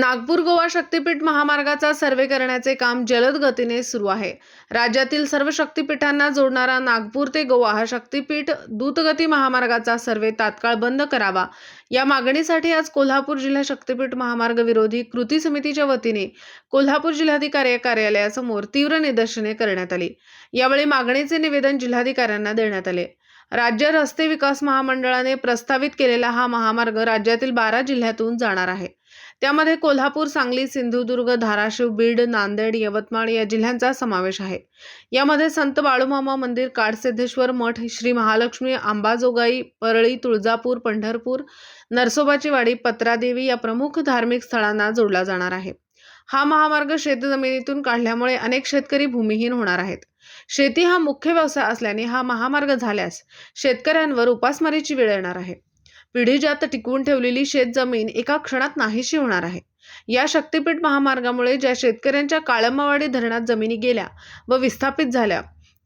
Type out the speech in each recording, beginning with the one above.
नागपूर गोवा शक्तीपीठ महामार्गाचा सर्वे करण्याचे काम जलद गतीने सुरू आहे. राज्यातील सर्व शक्तीपीठांना जोडणारा नागपूर ते गोवा हा शक्तीपीठ द्रुतगती महामार्गाचा सर्वे तात्काळ बंद करावा. या मागणीसाठी आज कोल्हापूर जिल्हा शक्तीपीठ महामार्ग विरोधी कृती समितीच्या वतीने कोल्हापूर जिल्हाधिकारी कार्यालयासमोर तीव्र निदर्शने करण्यात आली. यावेळी मागणीचे निवेदन जिल्हाधिकाऱ्यांना देण्यात आले. राज्य रस्ते विकास महामंडळाने प्रस्तावित केलेला हा महामार्ग राज्यातील बारा जिल्ह्यातून जाणार आहे. त्यामध्ये कोल्हापूर सांगली सिंधुदुर्ग धाराशिव बीड नांदेड यवतमाळ या जिल्ह्यांचा समावेश आहे. यामध्ये संत बाळूमामा मंदिर काडसिद्धेश्वर मठ श्री महालक्ष्मी अंबाजोगाई परळी तुळजापूर पंढरपूर नरसोबाची वाडी पत्रादेवी या प्रमुख धार्मिक स्थळांना जोडला जाणार आहे. हा महामार्ग शेतजमिनीतून काढल्यामुळे अनेक शेतकरी भूमिहीन होणार आहेत. शेती हा मुख्य व्यवसाय असल्याने हा महामार्ग झाल्यास शेतकऱ्यांवर उपासमारीची वेळ येणार आहे. पिढीजात टिकवून ठेवलेली शेतजमीन एका क्षणात नाहीशी होणार आहे. या शक्तीपीठ महामार्गामुळे ज्या शेतकऱ्यांच्या काळंबावाडी धरणात जमिनी गेल्या व विस्थापित झाल्या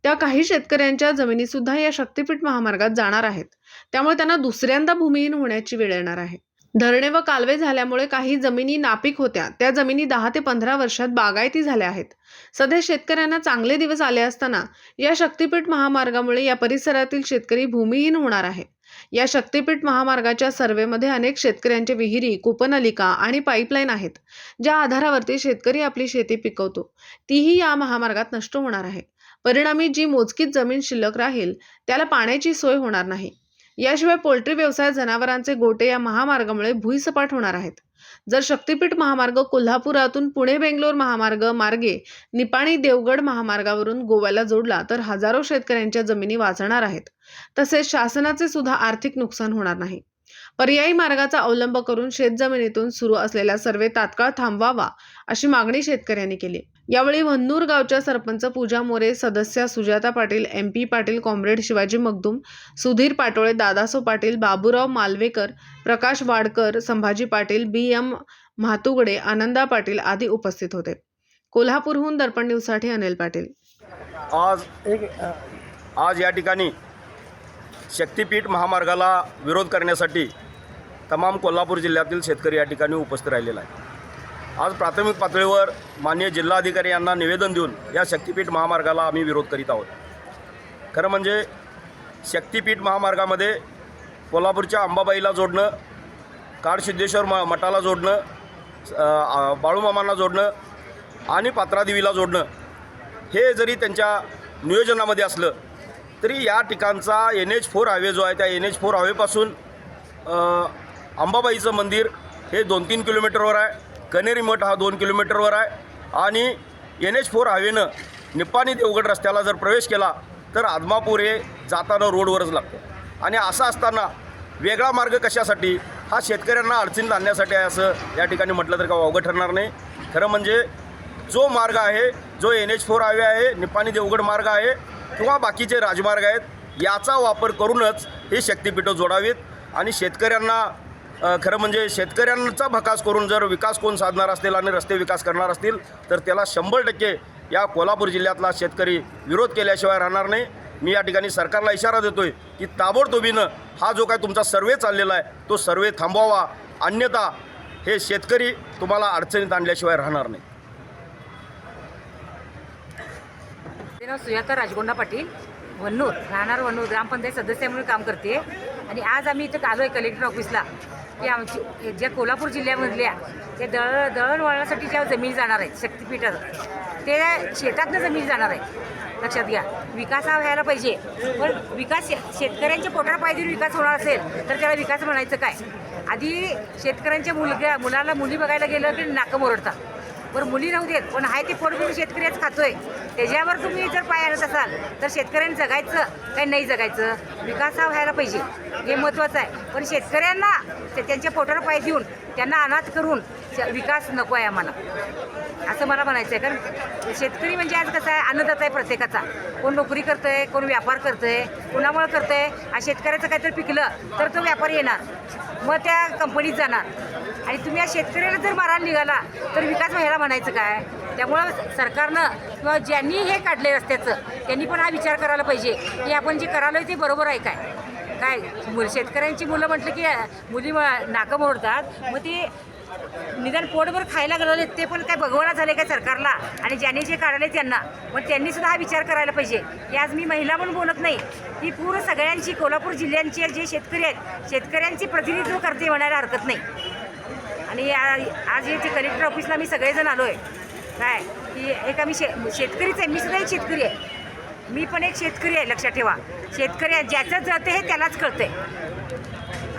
त्या काही शेतकऱ्यांच्या जमिनी सुद्धा या शक्तीपीठ महामार्गात जाणार आहेत. त्यामुळे त्यांना दुसऱ्यांदा भूमिहीन होण्याची वेळ येणार आहे. धरणे व कालवे झाल्यामुळे काही जमिनी नापीक होत्या त्या जमिनी दहा ते पंधरा वर्षात बागायती झाल्या आहेत. सध्या शेतकऱ्यांना चांगले दिवस आले असताना या शक्तीपीठ महामार्गामुळे या परिसरातील शेतकरी भूमिहीन होणार आहे. या शक्तीपीठ महामार्गाच्या सर्वेमध्ये अनेक शेतकऱ्यांच्या विहिरी कूपनलिका आणि पाईपलाईन आहेत ज्या आधारावरती शेतकरी आपली शेती पिकवतो. तीही या महामार्गात नष्ट होणार आहे परिणामी जी मोजकीच जमीन शिल्लक राहील त्याला पाण्याची सोय होणार नाही. याशिवाय पोल्ट्री व्यवसाय जनावरांचे गोटे या महामार्गामुळे भुईसपाट होणार आहेत. जर शक्तिपीठ महामार्ग कोल्हापुरातून पुणे बेंगलोर महामार्ग मार्गे निपाणी देवगड महामार्गावरून गोव्याला जोडला तर हजारो शेतकऱ्यांच्या जमिनी वाचणार आहेत. तसेच शासनाचे सुद्धा आर्थिक नुकसान होणार नाही. पर्यायी मार्गाचा अवलंब करून शेतजमिनीतून सुरू असलेला सर्वे तात्काळ थांबवावा अशी मागणी शेतकऱ्यांनी केली. यावेळी वन्नूर गावच्या सरपंच पूजा मोरे सदस्या Sujata Patil M P Patil comrade Shivaji Magdum Sudhir Patole Dadaso Patil Baburao Malvekar Prakash Wadkar Sambhaji Patil B M Mhatugade Ananda Patil आदी उपस्थित होते. कोल्हापूरहून दर्पण न्यूजसाठी अनिल पाटील. आज एक आज या ठिकाणी शक्तीपीठ महामार्गाला विरोध करण्यासाठी तमाम कोल्हापूर जिल्ह्यातील शेतकरी या ठिकाणी उपस्थित राहिलेला आहे आज प्राथमिक पातळीवर माननीय जिल्हाधिकारी यांना निवेदन देऊन या शक्तीपीठ महामार्गाला आम्ही विरोध करीत आहोत. खरं म्हणजे शक्तीपीठ महामार्गामध्ये कोल्हापूरच्या अंबाबाईला जोडणं काडसिद्धेश्वर म मठाला जोडणं बाळूमामांना जोडणं आणि पात्रादेवीला जोडणं हे जरी त्यांच्या नियोजनामध्ये असलं तरी या ठिकाणचा एन एच फोर हायवे जो आहे त्या एन एच फोर हायवेपासून अंबाबाईचं मंदिर हे दोन तीन किलोमीटरवर आहे. कनेरी मठ हा दोन किलोमीटरवर आहे. आणि एन एच फोर हायवेनं निप्पाणी देवगड रस्त्याला जर प्रवेश केला तर आदमापूर हे जाताना रोडवरच लागतं. आणि असं असताना वेगळा मार्ग कशासाठी? हा शेतकऱ्यांना अडचणीत आणण्यासाठी आहे असं या ठिकाणी म्हटलं तर का अवघड ठरणार नाही. खरं म्हणजे जो मार्ग आहे जो एन एच फोर हायवे आहे निपाणी देवगड मार्ग आहे किंवा बाकीचे राजमार्ग आहेत याचा वापर करूनच हे शक्तिपीठं जोडावीत. आणि शेतकऱ्यांना खरं म्हणजे शेतकऱ्यांचा भकास करून जर विकास कोण साधणार असतील आणि रस्ते विकास करणार असतील तर त्याला शंभर टक्के या कोल्हापूर जिल्ह्यातला शेतकरी विरोध केल्याशिवाय राहणार नाही. मी या ठिकाणी सरकारला इशारा देतोय की ताबडतोबीनं हा जो काय तुमचा सर्वे चाललेला आहे तो सर्वे थांबवावा. अन्यथा हे शेतकरी तुम्हाला अडचणीत आणल्याशिवाय राहणार नाही. सुजाता राजगोंडा पाटील. वन्नूर राहणार वन्नूर ग्रामपंचायत सदस्य म्हणून काम करते. आणि आज आम्ही इथं आलो आहे कलेक्टर ऑफिसला की आमची ज्या कोल्हापूर जिल्ह्यामधल्या त्या दळण दळणवळणासाठी ज्या जमीन जाणार आहेत शक्तीपीठात ते शेतातनं जमीन जाणार आहे लक्षात घ्या विकास हा व्हायला पाहिजे. पण विकास शेतकऱ्यांच्या पोटाला पाहिजे विकास होणार असेल तर त्याला विकास म्हणायचं काय? आधी शेतकऱ्यांच्या मुलग्या मुलाला मुली बघायला गेलं की नाकं ओरडतात बरं मुली राहू देत. पण आहे ते पोटबिल शेतकरीच खातोय. त्याच्यावर तुम्ही जर पाय आणत असाल तर शेतकऱ्यांनी जगायचं काही नाही जगायचं? विकास हा व्हायला पाहिजे. हे महत्त्वाचं आहे. पण शेतकऱ्यांना ते- त्यांच्या पोटावर पाय देऊन त्यांना अनाथ करून विकास नको आहे आम्हाला. असं मला म्हणायचं आहे कारण शेतकरी म्हणजे आज कसं आहे अन्नदाता आहे प्रत्येकाचा. कोण नोकरी करतोय कोण व्यापार करतोय कुणामुळे आहे आज शेतकऱ्याचं काहीतरी पिकलं तर तो व्यापारी येणार. मग त्या कंपनीत जाणार. आणि तुम्ही या शेतकऱ्याला जर मारायला निघाला तर विकास व्हायला म्हणायचं काय? त्यामुळं सरकारनं किंवा ज्यांनी हे काढले रस्त्याचं त्यांनी पण हा विचार करायला पाहिजे. की आपण जे करायला ते बरोबर आहे काय? काय शेतकऱ्यांची मुलं म्हटलं की मुली म- नाकं मोडतात मग ती निदान पोटभर खायला घालवले ते पण काय भगवाना झाले काय सरकारला? आणि ज्यांनी जे काढले त्यांना. पण त्यांनी सुद्धा हा विचार करायला पाहिजे. की आज मी महिला म्हणून बोलत नाही. की पूर्ण सगळ्यांची कोल्हापूर जिल्ह्यांची जे शेतकरी आहेत शेतकऱ्यांची प्रतिनिधित्व करते म्हणायला हरकत नाही. आणि आज इथे कलेक्टर ऑफिसला मी सगळेजण आलो आहे काय? की एक आम्ही शे शेतकरीच आहे. मी सुद्धा एक शेतकरी आहे. मी पण एक शेतकरी आहे लक्षात ठेवा. शेतकरी आहे ज्याचं जाते हे त्यालाच कळतंय.